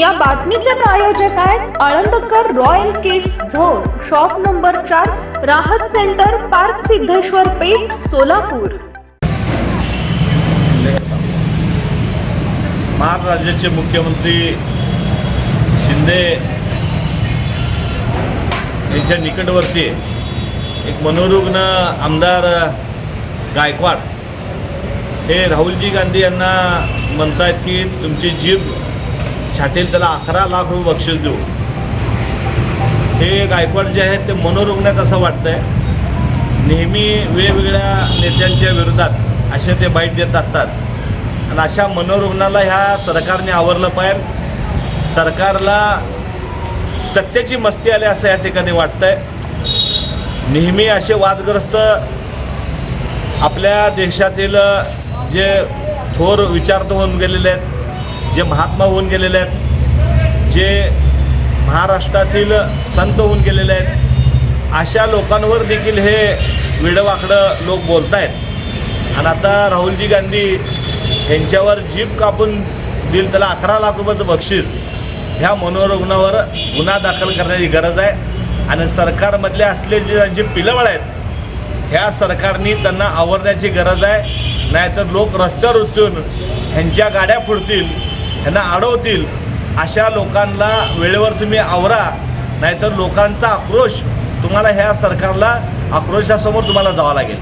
या बातमीचे प्रायोजक आहेत Alandkar royal kids zone shop number चार राहत सेंटर पार्क सिद्धेश्वर पेठ सोलापूर. महाराष्ट्र मुख्यमंत्री शिंदे यांच्या निकटवर्ती एक मनोरुग्ण आमदार गायकवाड. हे राहुलजी गांधी यांना म्हणतायत की तुमची जीभ छाटेल त्याला अकरा लाख रुपये बक्षीस देऊ. हे गायकवाड जे आहेत ते मनोरुग्णात असं वाटतंय. नेहमी वेगवेगळ्या नेत्यांच्या विरोधात असे ते बाईट देत असतात. आणि अशा मनोरुग्णाला ह्या सरकारने आवरलं पाहिजे. सरकारला सत्याची मस्ती आली असं या ठिकाणी वाटतंय. नेहमी असे वादग्रस्त आपल्या देशातील जे थोर विचारत होऊन गेलेले आहेत जे महात्मा होऊन गेलेले आहेत जे महाराष्ट्रातील संत होऊन गेलेले आहेत अशा लोकांवर देखील हे वेडवाकडं लोक बोलत आहेत आणि आता राहुलजी गांधी यांच्यावर जीप कापून दिल त्याला अकरा लाख रुपयाचं बक्षीस ह्या मनोरुग्णावर गुन्हा दाखल करण्याची गरज आहे. आणि सरकारमधले असले जे जे पिलवळ आहेत ह्या सरकारने त्यांना आवरण्याची गरज आहे. नाहीतर लोक रस्त्यावर उतरून ह्यांच्या गाड्या फुडतील. ह्यांना अडवतील अशा लोकांना वेळेवर तुम्ही आवरा. नाहीतर लोकांचा आक्रोश तुम्हाला ह्या सरकारला आक्रोशासमोर तुम्हाला जावं लागेल.